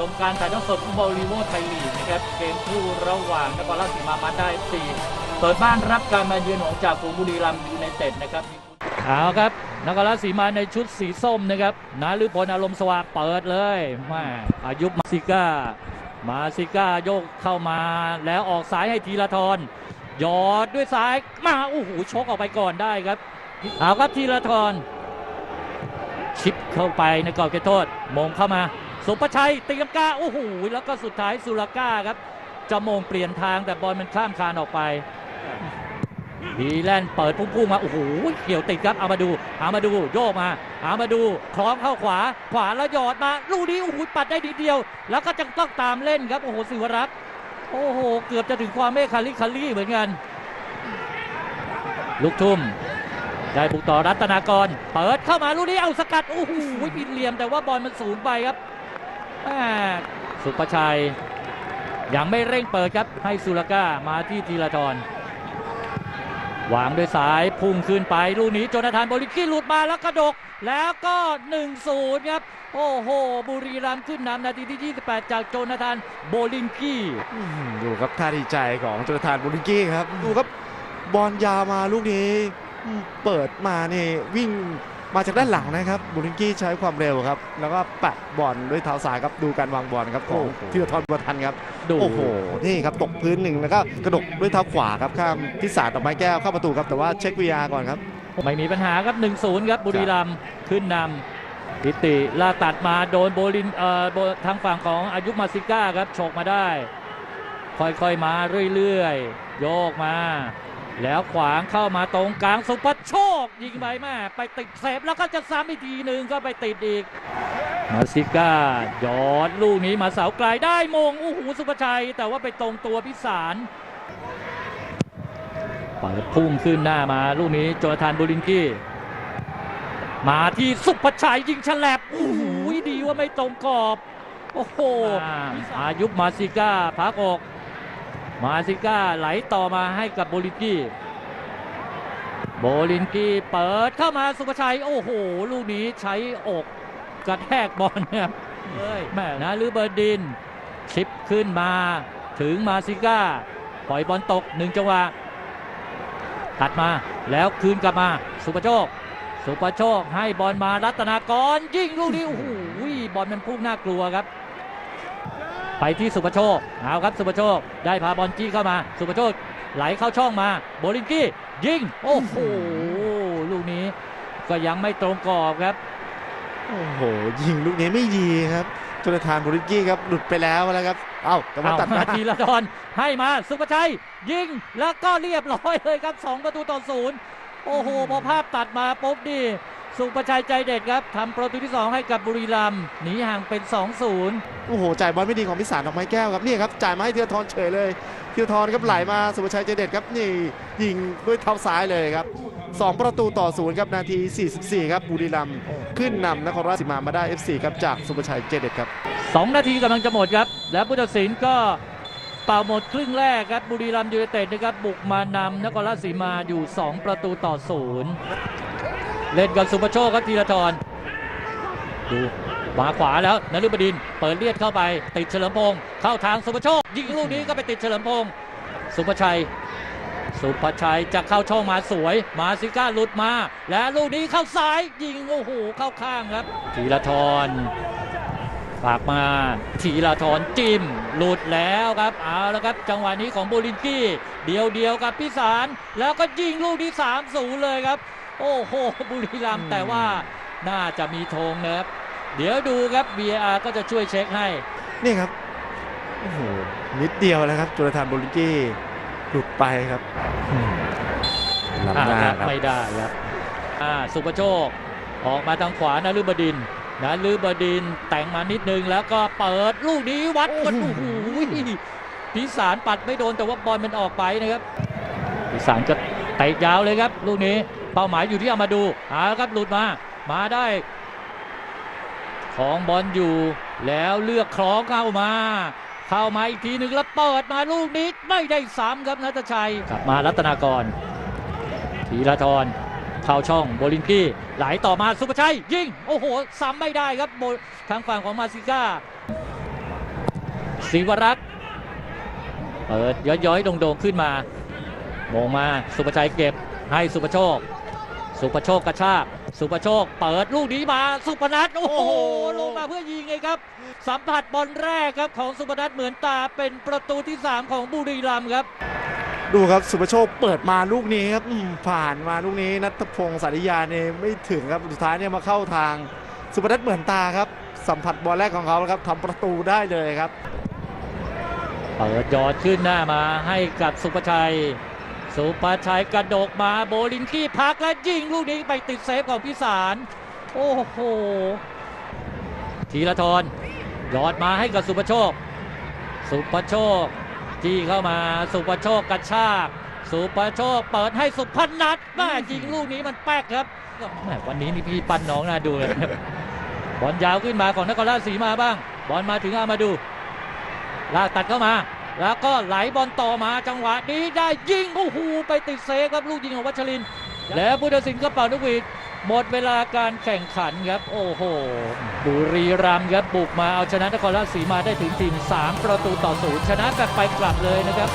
ชมการถ่ายทอดสดฟุตบอลลีโวไทยลีกนะครับเกมคู่ระหว่างนครราชสีมามาได้สี่เปิดบ้านรับการมาเยือนของจากฝูงบุรีรัมย์ยูไนเต็ดนะครับเอาครับนครราชสีมาในชุดสีส้มนะครับนาลือพลอารมณ์สว่างเปิดเลยมาอายุมาซิก้ามาซิก้าโยกเข้ามาแล้วออกซ้ายให้ทีละทรยอดด้วยซ้ายมาโอ้โหชกออกไปก่อนได้ครับเอาครับทีละทรชิปเข้าไปในกรอบเขตโทษมงเข้ามา สุภชัยตีลังกาโอ้โหแล้วก็สุดท้ายสุรก้าครับจะมงเปลี่ยนทางแต่บอลมันข้ามคานออกไปดีแลนเปิดพุ่งๆมาโอ้โหเกี่ยวติดครับเอามาดูเอามาดูโยกมาเอามาดูคล้องเข้าขวา ขวาแล้วหยอดมาลูกนี้โอ้โหปัดได้ดีเดียว แล้วก็จะต้องตามเล่นครับโอ้โหสิวรักษ์โอ้โหเกือบจะถึงความเมฆคาลิคาลี่เหมือนกัน ลูกทุ่มได้บุกต่อรัตนากร เปิดเข้ามาลูกนี้เอาสกัดโอ้โหผิดเหลี่ยมแต่ว่าบอลมันสูงไปครับ แม่สุประชัยยังไม่เร่งเปิดครับให้สุรก้ามาที่ธีรทรวางด้วยสายพุ่งขึ้นไปลูกนี้โจนาธานโบลิกี้หลุดมาแล้วกระดก แล้วก็ 1-0 ครับ โอ้โห บุรีรัมย์ขึ้นนำนาทีที่ 28 จากโจนาธานโบลิงกี้ดูครับท่าดีใจของโจุลธานโบุริกี้ครับ ดูครับบอลยาวมาลูกนี้ เปิดมานี่วิ่ง มาจากด้านหลังนะครับบุริกี้ใช้ความเร็วครับ แล้วก็ปัดบอลด้วยเท้าซ้ายครับดูการวางบอลครับของโอ้โหธีรทรบุญทันครับดูโอ้โหนี่ครับตกพื้นหนึ่งแล้วก็กระดกด้วยเท้าขวาครับข้ามพิศาต่อไม้แก้วเข้าประตูครับแต่ว่าเช็ควีอาก่อนครับไม่มีปัญหาครับ 1-0 ครับบุรีรัมย์ขึ้นนำพิติลากตัดมาโดนโบลินเอ่อโบทางฝั่งของอายุมาซิก้าครับโฉกมาได้ ค่อยๆมาเรื่อยๆ โยกมา แล้วขวางเข้ามาตรงกลางสุภโชค ยิงไปแม่ไปติดเซฟแล้วก็จะซ้ำอีกทีหนึ่งก็ไปติดอีก มาซิก้าหยอดลูกนี้มาเสาไกลได้มงโอ้โหสุภชัย แต่ว่าไปตรงตัวพิสารเปิดพุ่งขึ้นหน้ามาลูกนี้โจนาธานบูรินกี้ มาที่สุภชัยยิงฉลับโอ้โหดีว่าไม่ตรงกรอบ โอ้โหอายุมาซิก้าพักอก มาซิก้าไหลต่อมาให้กับโบลินกี้ โบลินกี้เปิดเข้ามาสุภชัย โอ้โห ลูกนี้ใช้อกกระแทกบอลเนี่ยเลยแม่นะหรือเบอร์ดิน ชิปขึ้นมาถึงมาซิก้า ปล่อยบอลตกหนึ่งจังหวะ ตัดมาแล้วคืนกลับมา สุปโชค สุปโชคให้บอลมารัตนากร ยิงลูกนี้โอ้โหบอลมันพุ่งน่ากลัวครับ ไปที่สุปโชคเอาครับสุปโชคได้พาบอลจี้เข้ามา สุปโชคไหลเข้าช่องมา โบลิงกี้ยิง โอ้โห ลูกนี้ก็ยังไม่ตรงกรอบครับ โอ้โห ยิงลูกนี้ไม่ดีครับจุลธานบุริกี้ครับหลุดไปแล้วแล้วครับ เอ้าแต่ว่าเอาตัดมามาทีละดอนให้มา สุภชัย ยิงแล้วก็เรียบร้อยเลยครับ 2 ประตูต่อศูนย์โอ้โห พอภาพตัดมาปุ๊บนี่ สุภชัยใจเด็ดครับทำประตูที่ 2 ให้กับบุรีรัมย์หนีห่างเป็น 2-0 โอ้โห จ่ายบอลไม่ดีของพิสารดอกไม้แก้วครับนี่ครับจ่ายมาให้เทียทรเฉยเลยเทียทรครับไหลมาสุภชัยเจเด็ดครับนี่ยิงด้วยเท้าซ้ายเลยครับ 2 ประตูต่อศูนย์ครับนาที 44 ครับบุรีรัมย์ขึ้นนำนครราชสีมามาได้ FC ครับจากสุภชัยเจเด็ดครับ 2 นาทีกำลังจะหมดครับ และผู้ตัดสินก็เป่าหมดครึ่งแรกครับบุรีรัมย์ยูไนเต็ดนะครับบุกมานำนครราชสีมาอยู่ 2 ประตูต่อศูนย์ เล่นกับสุภโชคครับธีรทรดูมาขวาแล้วนฤบดินเปิดเลียดเข้าไปติดเฉลิมพงศ์เข้าทางสุภโชค ยิงลูกนี้ก็ไปติดเฉลิมพงศ์สุภชัย สุภชัยจะเข้าช่องมาสวย มาซิก้าหลุดมา และลูกนี้เข้าซ้ายยิงโอ้โหเข้าข้างครับธีรทรฝากมาทีละทอนจิ้มหลุดแล้วครับเอาแล้วครับจังหวะนี้ของโบลินกี้ เดียวเดียวกับพิสาร แล้วก็ยิงลูกที่3 0เลยครับ โอ้โหบุรีรัมย์อืมแต่ว่าน่าจะมีธงนะครับ เดี๋ยวดูครับ VAR ก็จะช่วยเช็คให้ นี่ครับ โอ้โห นิดเดียวแล้วครับจุลธานบุริกี้หลุดไปครับล้ำหน้าอ่าครับไม่ได้ครับอ่าสุประโชค ออกมาทางขวานะลือบดินทร์นะลือบดินทร์แต่งมานิดนึงแล้วก็เปิดลูกนี้วัดกันโอ้โหพิสารปัดไม่โดนแต่ว่าบอลมันออกไปนะครับ พิสารก็เตะยาวเลยครับ ลูกนี้ เป้าหมายอยู่ที่เอามาดูเอาครับหลุดมา มาได้ ของบอลอยู่แล้วเลือกคล้องเข้ามา เข้ามาอีกทีหนึ่งแล้วเปิดมาลูกนี้ไม่ได้ซ้ำครับนัทชัยกลับมารัตนากรธีรทรเข้าช่องโบลินกี้ไหลต่อมาสุภชัย ยิง โอ้โหซ้ำไม่ได้ครับโบทางฝั่งของมาซิก้าศิวรักษ์เปิดย้อยๆโด่งๆขึ้นมาโมงมาสุประชัยเก็บให้สุประโชค สุประโชคกระชาก สุประโชคเปิดลูกนี้มา สุพนัทโอ้โห ลงมาเพื่อยิงไงครับ สัมผัสบอลแรกครับของสุพนัทเหมือนตาเป็นประตูที่ 3 ของบุรีรัมย์ครับ ดูครับสุภโชคเปิดมาลูกนี้ครับอืมผ่านมาลูกนี้นัทพงศ์สาริยาเนี่ยไม่ถึงครับสุดท้ายเนี่ยมาเข้าทาง สุพนัทเหมือนตาครับ สัมผัสบอลแรกของเขาแล้วครับทำประตูได้เลยครับ เปิดยอดขึ้นหน้ามาให้กับสุภชัย สุภชัยกระโดกมาโบลินกี้พักและยิงลูกนี้ไปติดเซฟของพิสาร โอ้โหธีรทรยอดมาให้กับสุภโชค สุภโชคที่เข้ามาสุภโชคกระชาก สุภโชคเปิดให้สุพนัทแม่ยิงลูกนี้มันแป๊กครับแม่วันนี้นี่พี่ปั้นน้องน่าดูเลยบบอลยาวขึ้นมาของนครราชสีมาบ้าง บอลมาถึงอามาดู ลากตัดเข้ามา แล้วก็ไหลบอลต่อมาจังหวะนี้ได้ยิงโอ้โหไปติดเซฟครับลูกยิงของวัชริน แล้วผู้ตัดสินก็เป่านกหวีดหมดเวลาการแข่งขันครับ โอ้โห บุรีรัมย์ครับบุกมาเอาชนะนครราชสีมาได้ถึงทีม3ประตูต่อศูนย์ชนะแบบไปกลับเลยนะครับ